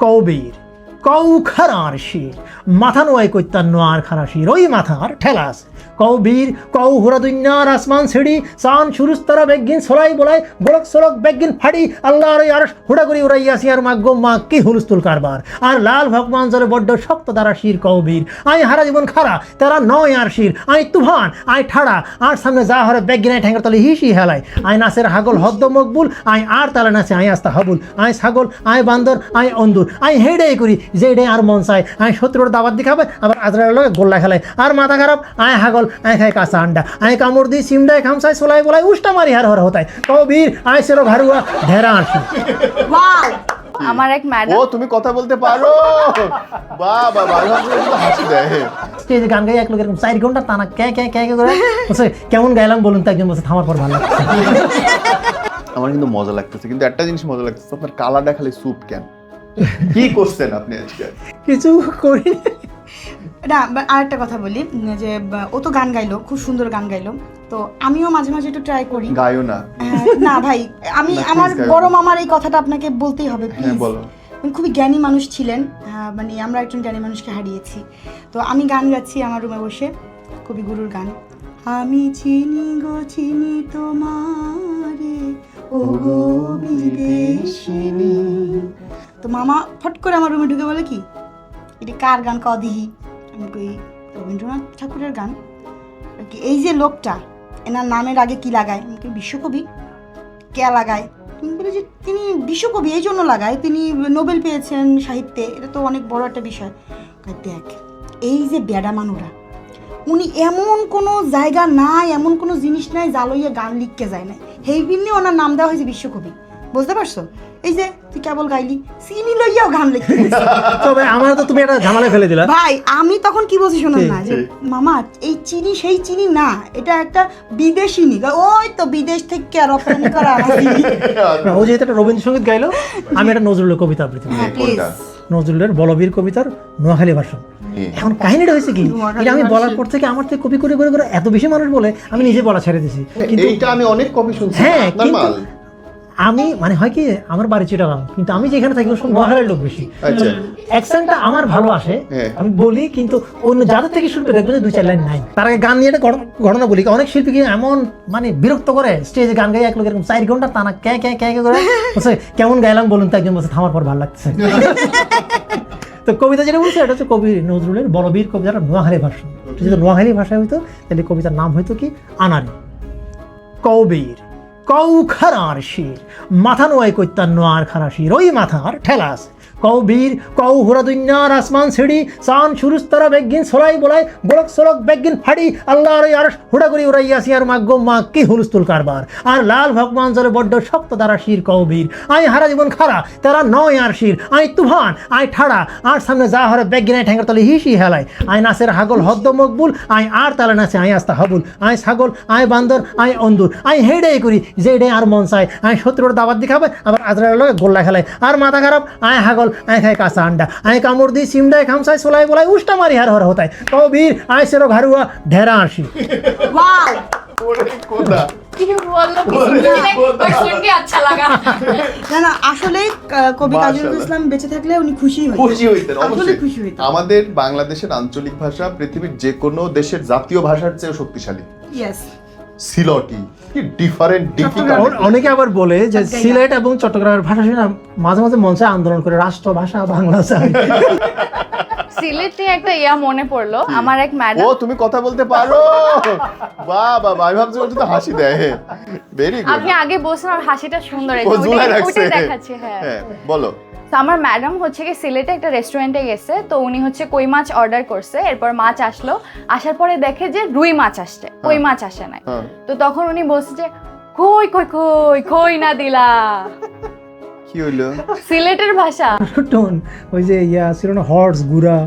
কৌবীর কৌ খারার শির, মাথা নোয়াই কৈতান নোয়ার খারা শির। ওই মাথার ঠেলাস। কৌবীর কৌ হুরা দুনিয়ার আসমান ছিড়ি সান সুরুস্তরা বেগিন সলাই বলাই, গোলক সলক বেগিন ফাড়ি আল্লাহর ওই আরশ হুড়া করি উড়াইয়াছি আর মাগ্য মা কি হুলস্থুল কারবার। আর লাল ভগবান জলে বড্ড শক্ত তারা শির কৌবীর আই হারা জীবন খারা, তারা নয় আর শির। আই তুফান, আই ঠাড়া, আর সামনে যা হরে বেগিন আই ঠ্যাঙ্গার তলে হিসি হেলাই। আই নাচের হাগল হদ্দ মকবুল, আই আর তালে নাচে, আই আস্তা হাবুল আই ছাগল, আই বান্দর, আই অন্দুর। আই হেডে করি যে ডে আর মন চাই আই শত্রুর দাবাত দেখাবে আবার আজরার লগে গোল্লা খেলায় আর মাথা খারাপ আই হাগল আই খাই কাঁচা আন্ডা। আই কামড় দিই সিমডায় খামসাই সোলাই বলাই উষ্টা মারি হার হর হতায়। কবির আই সেরো ঘারুয়া ঢেরা আসি আমার এক ম্যাডাম ও তুমি কথা বলতে পারো। বাহ বাহ বাহ তো হাসি দেয়। স্টেজে গান গাই এক লোক এরকম চার ঘণ্টা টানা কে কে কে কে করে। বলছে কেমন গাইলাম বলুন তো একজন। বলছে থামার পর ভালো লাগছে। আমার কিন্তু মজা লাগতেছে কিন্তু একটা জিনিস মজা লাগতেছে আপনার কালারটা খালি স্যুপ কেন কি করছেন আপনি আজকে? কিছু করি না বা- আরেকটা কথা বলি যে ও তো গান গাইলো খুব সুন্দর গান গাইলো। তো আমিও মাঝে মাঝে একটু ট্রাই করি। গায়ও না। হ্যাঁ, না ভাই আমি আমার বড় মামার এই কথাটা আপনাকে বলতেই হবে হ্যাঁ প্লিজ বলো। খুবই জ্ঞানী মানুষ ছিলেন মানে আমরা একজন জ্ঞানী মানুষকে হারিয়েছি। তো আমি গান গাচ্ছি আমার রুমে বসে কবিগুরুর গান। আমি চিনি গো চিনি তোমারে ও গো বিদেশিনী। তো মামা ফট করে আমার রুমে ঢুকে বলে কি এটি কার গান কদিহি আমি কই রবীন্দ্রনাথ ঠাকুরের গান? কি, এই যে লোকটা এনার নামের আগে কি লাগায়? আমি কই বিশ্বকবি। কে লাগায়? তুমি বলে যে তিনি বিশ্বকবি এই জন্য লাগায়। তিনি নোবেল পেয়েছেন সাহিত্যে এটা তো অনেক বড় একটা বিষয়। দেখ এই যে বেডা মানুরা উনি এমন কোনো জায়গা নাই এমন কোনো জিনিস নাই যা গান লিখতে যায় না সেই ওনার নাম দেওয়া হয়েছে বিশ্বকবি। বুঝতে পারছ? এই যে তুই কেবল গাইলি। চিনি লইয়াও গান লিখতে তবে আমার তো তুমি একটা ঝামেলা ফেলে দিলা। ভাই আমি তখন কি বলছি শোনেন না যে মামা এই চিনি সেই চিনি না এটা একটা বিদেশিনী ওই তো বিদেশ থেকে রপ্তানি করা। না, ও যেহেতু একটা রবীন্দ্রসঙ্গীত গাইলো আমি একটা নজরুলের কবিতা আবৃত্তি। হ্যাঁ? নজরুলের বলবীর কবিতার নোয়াখালী ভাষণ। এখন কাহিনীটা হয়েছে কি এটা আমি বলার পর থেকে আমার থেকে কপি করে করে করে এত বেশি মানুষ বলে আমি নিজে বলা ছেড়ে দিছি। কিন্তু এইটা আমি অনেক কপি শুনছি। হ্যাঁ আমি মানে হয় কি আমার বাড়ি চিটাগাং কিন্তু আমি যেখানে থাকি সব নোয়াখালীর লোক বেশি। আচ্ছা। অ্যাকসেন্টটা আমার ভালো আসে হ্যাঁ। আমি বলি কিন্তু অন্য যাদের থেকে শুনবে দেখবেন যে দুই চার লাইন নাই। তার আগে গান নিয়ে একটা ঘটনা- বলি অনেক শিল্পীকে এমন মানে বিরক্ত করে স্টেজে গান গাই এক লোক এরকম চার ঘণ্টা টানা কে কে কে কে করে বলছে কেমন গাইলাম বলুন তো একজন বলছে থামার পর ভালো লাগছে। তো কবিতা যেটা বলছে এটা হচ্ছে কবি নজরুলের বলবীর কবিতাটা নোয়াখালী এটা যদি নোয়াখালী ভাষায় হইতো তাহলে কবিতার নাম হইতো কি? আনারি। কৌবীর। কৌ আর শির, মাথা নোয়াই কৈতান নোয়ার খারা শির, ওই মাথার ঠেলাস। কৌবীর কৌ হুরা দুনিয়ার আসমান ছিড়ি সান সুরুস্তরা বেগিন সোলাই বলাই, গোলক সলক বেগিন ফাড়ি আল্লাহ ওই আর হুড়া করি উড়াইয়াছি আর মাগ্য মা কি হুলস্থুল কারবার। আর লাল ভগবান জলে বড্ড শক্ত দ্বারা শির কৌবীর আই হারা জীবন খারা, তারা নয় আর শির, আই তুফান, আই ঠাড়া, আর সামনে যা হরে বেগিন, আই ঠ্যাঙ্গার তলে হিসি হেলাই। আই নাচের হাগল হদ্দ মকবুল, আই আর তালে নাচে আই আস্তা হাবুল। আই ছাগল, আই বান্দর, আই অন্দুর, আই হেডে করি যে ডে আর মন চাই আই শত্রুর দাবাত দেখাবে আবার আজরার লগে গোল্লা খেলায় আর মাথা খারাপ আই হাগল আই খাই কাঁচা আন্ডা। আই কামড় দিই সিমডায় খামসাই সোলাই বলাই উষ্টা মারি হার হর হতায়। কবির আই সেরো ঘারুয়া ঢেরা আসি আচ্ছা লাগা। না না আসলে কবি কাজী ইসলাম বেঁচে থাকলে উনি খুশি হইতেন। খুশি হইতেন অবশ্যই। আমাদের বাংলাদেশের আঞ্চলিক ভাষা পৃথিবীর যে কোনো দেশের জাতীয় ভাষার চেয়েও শক্তিশালী। ইয়েস সিলটি কি ডিফারেন্ট ডিফিকাল্ট অনেকে আবার বলে যে সিলেট এবং চট্টগ্রামের ভাষা শুনে মাঝে মাঝে মঞ্চে আন্দোলন করে রাষ্ট্র ভাষা বাংলা চাই। সিলেটে একটা ইয়া মনে পড়ল আমার এক ম্যাডাম ও তুমি কথা বলতে পারো? বাহ বাহ আমি ভাবছি ওটা তো হাসি দেয়। ভেরি গুড আপনি আগে বলছেন আর হাসিটা সুন্দর ওটাই দেখাচ্ছে হ্যাঁ। হ্যাঁ বলো। তো আমার ম্যাডাম হচ্ছে কি সিলেটে একটা রেস্টুরেন্টে গেছে তো উনি হচ্ছে কই মাছ অর্ডার করছে এরপর মাছ আসলো। আসার পরে দেখে যে রুই মাছ আসছে কই মাছ আসে নাই। হ্যাঁ। তো তখন উনি বলছে যে কই কই কই কই না দিলা। কি হইল? সিলেটের ভাষা। টোন ওই যে ইয়া ছিল না হর্স গুড়া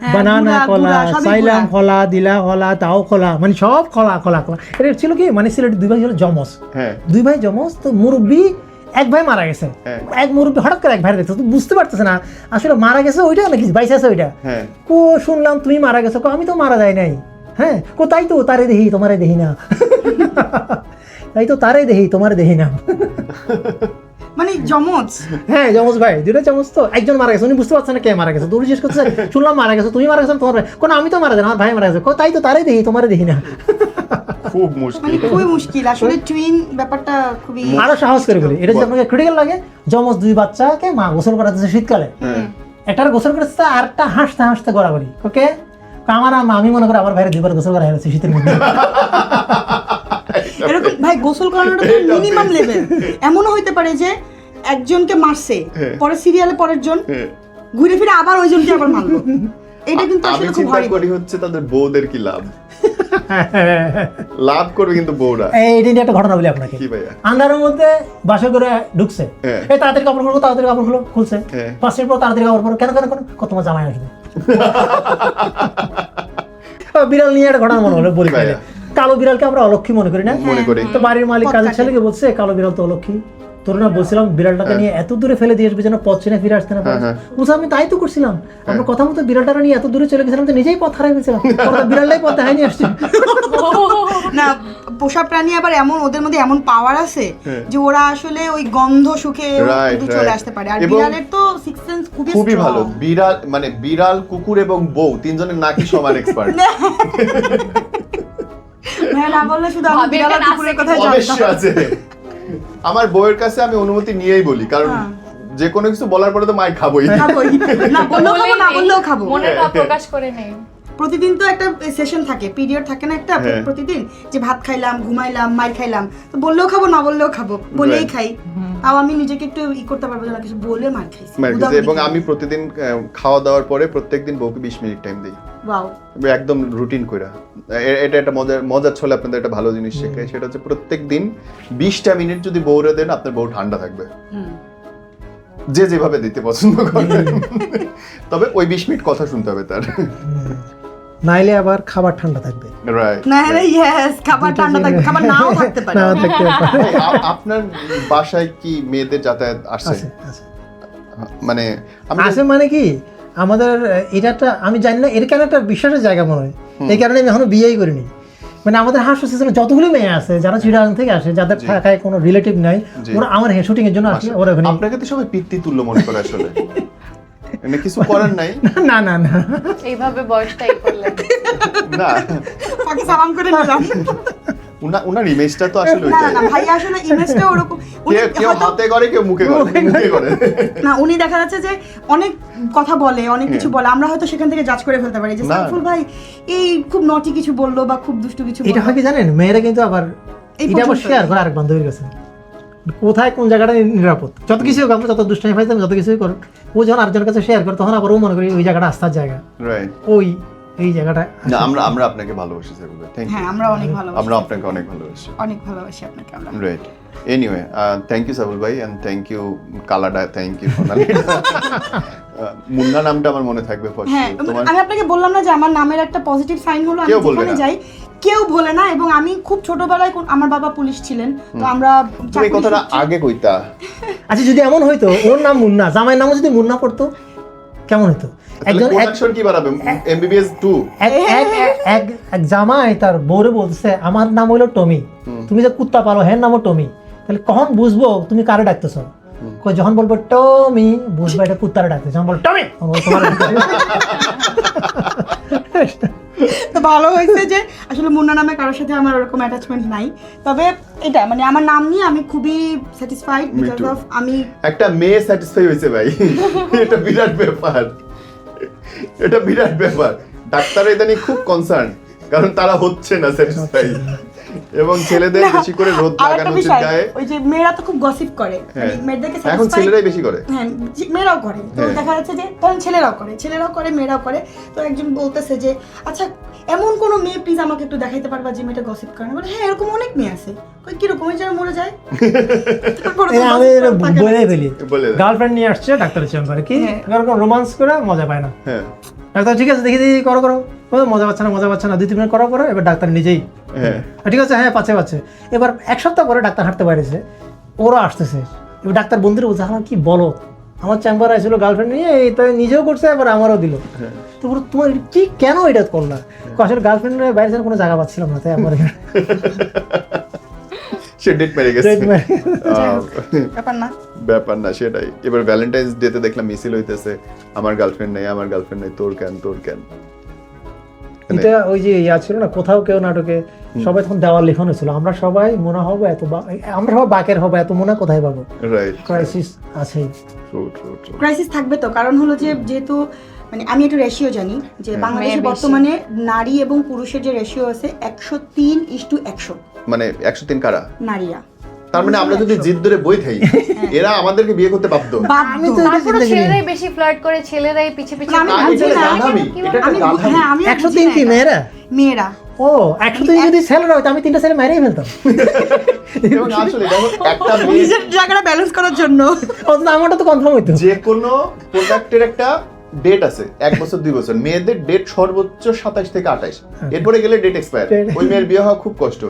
হ্যাঁ, বানানা কলা গুড়া, সবই সাইলাম কলা দিলা কলা তাও কলা মানে সব কলা কলা কলা। এটা ছিল কি মানে সিলেটের দুই ভাই ছিল জমস হ্যাঁ। দুই ভাই জমস তো মুরব্বী এক ভাই মারা গেছে। হ্যাঁ। এক মুরব্বী হঠাৎ করে এক ভাই দেখছে। তো বুঝতে পারতেছে না আসলে মারা গেছে ওইটা নাকি বাইসে আছে ওইটা? হ্যাঁ। কো শুনলাম তুমি মারা গেছো কো আমি তো মারা যাই নাই। হ্যাঁ? কো তাই তো তারে দেহি তোমারে দেহি না। তাই তো তারে দেহি তোমারে দেহি না। মানে জমজ হ্যাঁ যমজ ভাই দুটো যমজ তো। একজন মারা গেছে উনি বুঝতে পারছেন না কে মারা গেছে। তুমি জিজ্ঞেস করছে শুনলাম মারা গেছে তুমি মারা গেছো তোমার ভাই কোনো আমি তো মারা যাই না, আমার ভাই মারা গেছে। কো, তাই তো তারাই দেখি তোমারই দেখি না। খুব মানে মুশকিল খুবই মুশকিল। আসলে টুইন ব্যাপারটা খুবই আরও সাহস করে বলি। এটা যদি আপনাকে ক্রিটিক্যাল লাগে যমজ দুই বাচ্চাকে মা গোসল করাতেছে শীতকালে হ্যাঁ। একটার গোসল করেছে আর একটা হাসতে হাসতে গড়াগড়ি ওকে? আমার আমি মনে করি আমার ভাইয়ের দুইবার গোসল করা হয়েছে শীতের মধ্যে। এরকম ভাই গোসল করানোটা তো মিনিমাম লেভেল এমনও হইতে পারে যে একজনকে মারছে হ্যাঁ। পরে সিরিয়ালে পরের জন হ্যাঁ। ঘুরে ফিরে আবার ওইজনকে আবার মারলো। এটা কিন্তু আসলে খুব। করি হচ্ছে তাদের বউদের কি লাভ? লাভ করবে কিন্তু বউরা। এই এটা নিয়ে একটা ঘটনা বলি আপনাকে। কি ভাইয়া? আন্ধারের মধ্যে বাসা করে ঢুকছে। হ্যাঁ। এই তাড়াতাড়ি কাপড় খুলবো তাড়াতাড়ি কাপড় খুলো খুলছে। হ্যাঁ। পাঁচ মিনিট পর তাড়াতাড়ি কাপড় পরো। কেন কেন কেন? কত তোমার জামাই আসবে? বিড়াল নিয়ে একটা ঘটনা মনে হলো বলি কালো বিড়ালকে আমরা অলক্ষী মনে করি না। মনে করি। তো বাড়ির মালিক কাজের ছেলেকে বলছে কালো বিড়াল তো অলক্ষী। তোর না বলছিলাম বিড়ালটাকে নিয়ে এত দূরে ফেলে দিয়ে আসবে যেন পথ চিনে ফিরে আসতে না পারে। হ্যাঁ, বলছে আমি তাই তো করছিলাম। আমরা কথা মতো বিড়ালটা নিয়ে এত দূরে চলে গেছিলাম তো নিজেই পথ হারাই তো বিড়ালটাই পথ দেখাই নিয়ে আসছে। না পোষা প্রাণী আবার এমন ওদের মধ্যে এমন পাওয়ার আছে হ্যাঁ। যে ওরা আসলে ওই গন্ধ সুখে চলে আসতে পারে। আর বিড়ালের তো সিক্স সেন্স খুবই খুবই ভালো। বিড়াল মানে বিড়াল কুকুর এবং বউ তিনজনের নাকি সমান এক্সপার্ট হ্যাঁ না বললে শুধু আমি বিড়াল আর কুকুরের অবশ্যই জানতাম। আছে। আমার বউয়ের কাছে আমি অনুমতি নিয়েই বলি কারণ হ্যাঁ। যে কোনো কিছু বলার পরে তো মায়ের খাবোই। খাবোই। না বললেও খাব না বললেও খাব। মনের ভাব প্রকাশ করে নেই। প্রতিদিন তো একটা সেশন থাকে পিরিয়ড থাকে না একটা হ্যাঁ। প্রতিদিন যে ভাত খাইলাম ঘুমাইলাম মার খাইলাম তো বললেও খাব না বললেও খাব বলেই খাই। তাও আমি নিজেকে একটু ই করতে পারব না কিছু বলে মার খাইছি এবং আমি প্রতিদিন খাওয়া দাওয়ার পরে প্রত্যেকদিন বউকে বিশ মিনিট টাইম দিই। ওয়াও একদম রুটিন করে এটা একটা মজার মজার ছলে আপনাদের একটা ভালো জিনিস শেখায়। সেটা হচ্ছে প্রত্যেক দিন বিশটা মিনিট যদি বউরে দেন আপনার বউ ঠান্ডা থাকবে। যে যেভাবে দিতে পছন্দ করে। তবে ওই বিশ মিনিট কথা শুনতে হবে তার। নাইলে আবার খাবার ঠান্ডা থাকবে। রাইট না হলে ইয়েস খাবার ঠান্ডা থাকবে খাবার নাও থাকতে পারে। নাও থাকতে পারে। আপনার বাসায় কি মেয়েদের যাতায়াত আছে মানে আমি আছে মানে কি? আমাদের এটা একটা আমি জানি না এর কেন একটা বিশ্বাসের জায়গা মনে হয়। এই কারণে আমি এখনও বিয়েই করিনি। মানে আমাদের হাঁস সিজনে যতগুলো মেয়ে আছে যারা চিড়াগাং থেকে আসে যাদের থাকায় কোনো রিলেটিভ নাই ওরা আমার হ্যাঁ শুটিং এর জন্য আসে ওরা ওখানে আপনাকে তো সবাই পিতৃ তুল্য মনে করে আসলে। মানে কিছু করার নাই। না না না। এইভাবে বয়সটাই করলেন। না। ফাঁকে সালাম করে নিলাম। উনা উনার ইমেজটা তো আসলে না ওইটাই। না ভাই আসলে ইমেজটা ওরকম উনি কেউ হাতে করে কেউ মুখে করে মুখে করে। না উনি দেখা যাচ্ছে যে অনেক কথা বলে অনেক কিছু বলে। আমরা হয়তো সেখান থেকে জাজ করে ফেলতে পারি যে সাইফুল ভাই এই খুব নটি কিছু বলল বা খুব দুষ্টু কিছু এটা হয় কি জানেন? মেয়েরা কিন্তু আবার এটা আবার। শেয়ার করে আরেক বান্ধবীর কাছে কোথায় কোন জায়গাটা নিরাপদ? যত কিছু হোক আমরা যত দুষ্টামি পাইতাম যত কিছুই করুক ও যখন আরেকজনের কাছে শেয়ার করে তখন আবার ও মনে করি ওই জায়গাটা আস্থার জায়গা। ওই এই জায়গাটা না আমরা আমরা আপনাকে ভালোবাসি ভাই থ্যাংক হ্যাঁ আমরা অনেক ভালোবাসি। আমরা আপনাকে অনেক ভালোবাসি। অনেক ভালোবাসি আপনাকে আমরা। Right anyway thank you Sabul ভাই অ্যান্ড থ্যাংক ইউ কালাডা থ্যাংক ইউ সোনালি মুন্না নামটা আমার মনে থাকবে for হ্যাঁ তোমার আমি আপনাকে বললাম না যে আমার নামের একটা পজিটিভ সাইন হলো আমি যেখানে যাই কেউ বলে না এবং আমি খুব ছোটবেলায় আমার বাবা পুলিশ ছিলেন তো আমরা এই কথাটা আগে কইতা। আচ্ছা যদি এমন হইতো ওর নাম মুন্না জামাইয়ের নামও যদি মুন্না পড়তো কেমন হতো একজন কি বাড়াবে এমবিবিএস 2 এক- এক- এক- জামাই তার বউরে বলছে আমার নাম হইল টমি। তুমি যে কুত্তা পালো হ্যাঁ নামও টমি। তাহলে কখন বুঝব? তুমি কারে ডাকতেছো? কই যখন বলব টমি বুঝব এটা কুত্তারে ডাকতেছে। যখন বলব টমি! তোমারে। তো ভালো হয়েছে যে আসলে মুন্না নামে কারোর সাথে আমার ওরকম অ্যাটাচমেন্ট নাই। তবে এটা মানে আমার নাম নিয়ে আমি খুবই স্যাটিসফাইড বিকজ অফ আমি একটা মেয়ে স্যাটিসফাই হয়েছে ভাই। এটা বিরাট ব্যাপার। এটা বিরাট ব্যাপার। ডাক্তার এদানি খুব কনসার্ন কারণ তারা হচ্ছে না স্যাটিসফাই এবং ছেলেদের বেশি করে রোদ লাগানো উচিত গায়ে ওই যে মেয়েরা তো খুব গসিপ করে। মানে হ্যাঁ। মেয়েদেরকে এখন ছেলেরাই বেশি করে। হ্যাঁ মেয়েরাও করে। তো হ্যাঁ। দেখা যাচ্ছে যে তখন ছেলেরাও করে। ছেলেরাও করে মেয়েরাও করে। তো একজন বলতেছে যে আচ্ছা এমন কোন মেয়ে প্লিজ আমাকে একটু দেখাইতে পারবা যে মেয়েটা গসিপ করে? না বলে হ্যাঁ এরকম অনেক মেয়ে আছে। কই কীরকম? ওই যেন মরে যায়? আমি করে। বলে ফেলি। গার্লফ্রেন্ড নিয়ে আসছে ডাক্তারের চেম্বারে কি? হ্যাঁ। রোমান্স করে মজা পায় না। হ্যাঁ। ডাক্তার ঠিক আছে দেখি দেখি করো করো। মজা পাচ্ছে না মজা পাচ্ছে না। দুই তিন মিনিট করার পরে এবার ডাক্তার নিজেই ঠিক আছে হ্যাঁ পাচ্ছে পাচ্ছে। এবার এক সপ্তাহ পরে ডাক্তার হাঁটতে পারেছে ওরা আসতেছে। এবার ডাক্তার বন্ধুরা বলছে আমার কি বলো আমার চেম্বার আসছিল গার্লফ্রেন্ড নিয়ে এই তাই নিজেও করছে এবার আমারও দিল। তো বলো, তোমার কি কেন এটা করলা? কো, আসলে গার্লফ্রেন্ড নিয়ে বাইরে যাওয়ার কোনো জায়গা পাচ্ছিলাম না তাই আমার সে ডেট মেরে গেছে। Date মেরে আহ, ব্যাপার না। ব্যাপার না সেটাই। এবার ভ্যালেন্টাইন্স ডে তে দেখলাম মিছিল হইতেছে আমার গার্লফ্রেন্ড নেই আমার গার্লফ্রেন্ড নেই তোর কেন তোর কেন? এটা ওই যে ইয়া ছিল না কোথাও কেউ নাটকে সবাই তখন দেওয়াল লেখন হয়েছিল আমরা সবাই মনে হব এত আমরা সবাই বাকের হব এত মনে কোথায় পাবো? ক্রাইসিস আছে। ক্রাইসিস থাকবে তো কারণ হলো যে যেহেতু মানে আমি একটা রেশিও জানি যে হ্যাঁ, বাংলাদেশে বর্তমানে নারী এবং পুরুষের যে রেশিও আছে একশো তিন ইস টু একশো। মানে একশো তিন কারা? নারীরা। তার মানে আমরা যদি জিদ ধরে বই থাই এরা আমাদেরকে বিয়ে করতে বাধ্য। আমি তো তারপরে ছেলেরাই বেশি ফ্লার্ট করে ছেলেরাই পিছে পিছে আমি আমি হ্যাঁ আমি একশো তিন কি মেয়েরা? মেয়েরা। ও একশো তিন যদি ছেলেরা আমি তিনটা ছেলে মেরেই ফেলতাম। এবং আসলে দেখো একটা নিজের জায়গাটা ব্যালেন্স করার জন্য। অন্তত আমারটা তো কনফার্ম হইতো। যে কোনো প্রোডাক্টের একটা ডেট আছে এক বছর দুই বছর। মেয়েদের ডেট সর্বোচ্চ সাতাশ থেকে আঠাশ। এরপরে গেলে ডেট এক্সপায়ার ওই মেয়ের বিয়ে হওয়া খুব কষ্ট।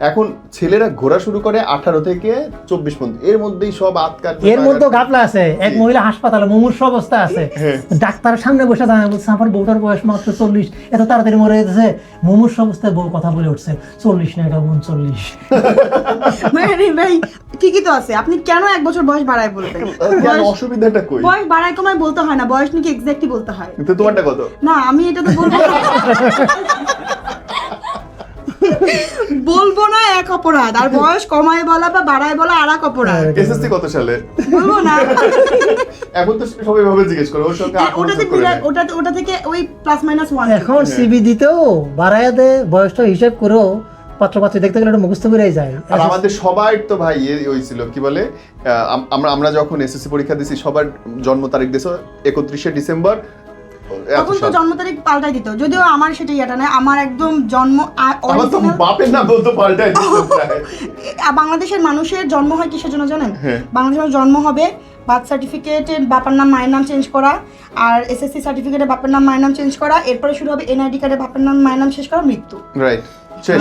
এখন ছেলেরা ঘোরা শুরু করে আঠারো থেকে চব্বিশ পর্যন্ত। এর মধ্যেই সব আতকার এর মধ্যেও গাপলা আছে। এক মহিলা হাসপাতালে মুমূর্ষ অবস্থা আছে। হ্যাঁ। ডাক্তারের সামনে বসে দাঁড়ায় বলছে আমার বউটার বয়স মাত্র চল্লিশ। এত তাড়াতাড়ি মরে যেতেছে মুমূর্ষ অবস্থায় বউ কথা বলে উঠছে চল্লিশ না এটা উনচল্লিশ মানে ভাই ঠিকই তো আছে। আপনি কেন এক বছর বয়স বাড়ায় বলবেন? অসুবিধাটা কই? বয়স বাড়ায় কমায় বলতে হয় না। বয়স নাকি এক্স্যাক্টলি বলতে হয়। কিন্তু তোমারটা কত? না আমি এটা তো বলব না। বলব না এক অপরাধ। আর বয়স কমায় বলা বা বাড়ায় বলা আর এক অপরাধ এসএসসি কত সালে? বলব না। এখন তো সবাই ভাবে জিজ্ঞেস করে ওর সঙ্গে হ্যাঁ, ওটাতে করে। ওটা ওটা থেকে ওই প্লাস মাইনাস ওয়ান এখন সিবি দিতেও বাড়ায় দে বয়সটা হিসেব করেও পাত্র পাত্রী দেখতে গেলে এটা মুখস্থ করেই যায়। আর আমাদের সবার তো ভাই ইয়ে হয়েছিল কি বলে? আমরা আমরা যখন এসএসসি পরীক্ষা দিছি সবার জন্ম তারিখ দিয়েছে একত্রিশে ডিসেম্বর তখন তো জন্ম তারিখ পাল্টাই দিত। যদিও আমার সেটা ইয়েটা নয় আমার একদম জন্ম বাপের নাম বলতো পাল্টাই বাংলাদেশের মানুষের জন্ম হয় কিসের জন্য জানেন? হ্যাঁ। বাংলাদেশের জন্ম হবে বার্থ সার্টিফিকেটে বাপার নাম মায়ের নাম চেঞ্জ করা আর এসএসসি সার্টিফিকেটে বাপের নাম মায়ের নাম চেঞ্জ করা এরপরে শুরু হবে এনআইডি কার্ডে বাপের নাম মায়ের নাম শেষ করা মৃত্যু। রাইট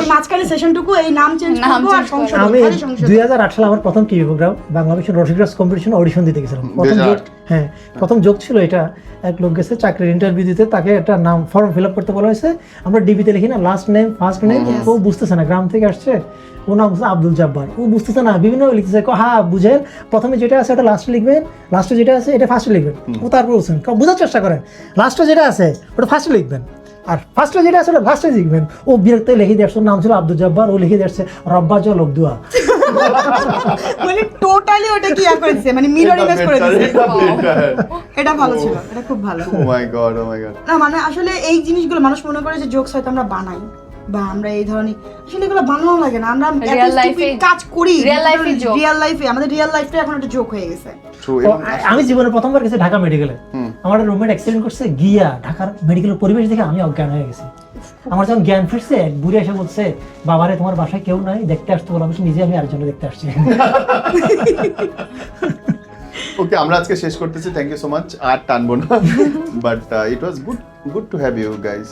মাঝখানে সেশনটুকু এই নাম চেঞ্জ নাম আর change আমি খালি সংশোধন দুই হাজার আট সালে আমার প্রথম টিভি প্রোগ্রাম বাংলাদেশের রসিকরাজ কম্পিটিশন অডিশন দিতে গেছিলাম। প্রথম হ্যাঁ প্রথম যোগ ছিল এটা। এক লোক গেছে চাকরির ইন্টারভিউ দিতে তাকে একটা নাম ফর্ম ফিল আপ করতে বলা হয়েছে। আমরা ডিবিতে লিখি না লাস্ট নেম ফার্স্ট নেম ও বুঝতেছে না গ্রাম থেকে আসছে। ও নাম হচ্ছে আব্দুল জব্বার। ও বুঝতেছে না বিভিন্ন লিখতেছে। ক- হ্যাঁ বুঝেন প্রথমে যেটা আছে ওটা লাস্টে লিখবেন লাস্টে যেটা আছে এটা ফার্স্টে লিখবেন। ও তারপর বলছেন বোঝার চেষ্টা করেন লাস্টে যেটা আছে ওটা ফার্স্টে লিখবেন। আর ফার্স্টে যেটা ওটা লাস্টে লিখবেন ও বিরক্ত লিখে দিয়ে নাম ছিল আব্দুল জব্বার ও লিখে দিয়ে রব্বা জল অবদুয়া মানে টোটালি ওটা কি করেছে? মানে মিরর ইমেজ করে দিয়েছে। Oh এটা ভালো ছিল এটা খুব ভালো। ও মাই গড ও মাই গড না মানে আসলে এই জিনিসগুলো মানুষ মনে করে যে জোকস হয়তো আমরা বানাই বা আমরা এই ধরনের আসলে এগুলো বানানো লাগে না আমরা এত এ- কাজ করি life এ রিয়েল লাইফে আমাদের রিয়েল লাইফটা এখন একটা জোক হয়ে গেছে। আমি জীবনে প্রথমবার গেছি ঢাকা মেডিকেলে আমার রুমমেট অ্যাক্সিডেন্ট করছে গিয়া ঢাকার মেডিকেলের পরিবেশ দেখে আমি অজ্ঞান হয়ে গেছি। আমার যখন জ্ঞান ফিরছে এক বুড়ি এসে বলছে বাবারে তোমার বাসায় কেউ নাই দেখতে আসতে বলো। আমি নিজে আমি আরেকজনে দেখতে আসছি। ওকে আমরা আজকে শেষ করতেছি। থ্যাংক ইউ সো মাচ আর টানবো না। But it was good good to have you guys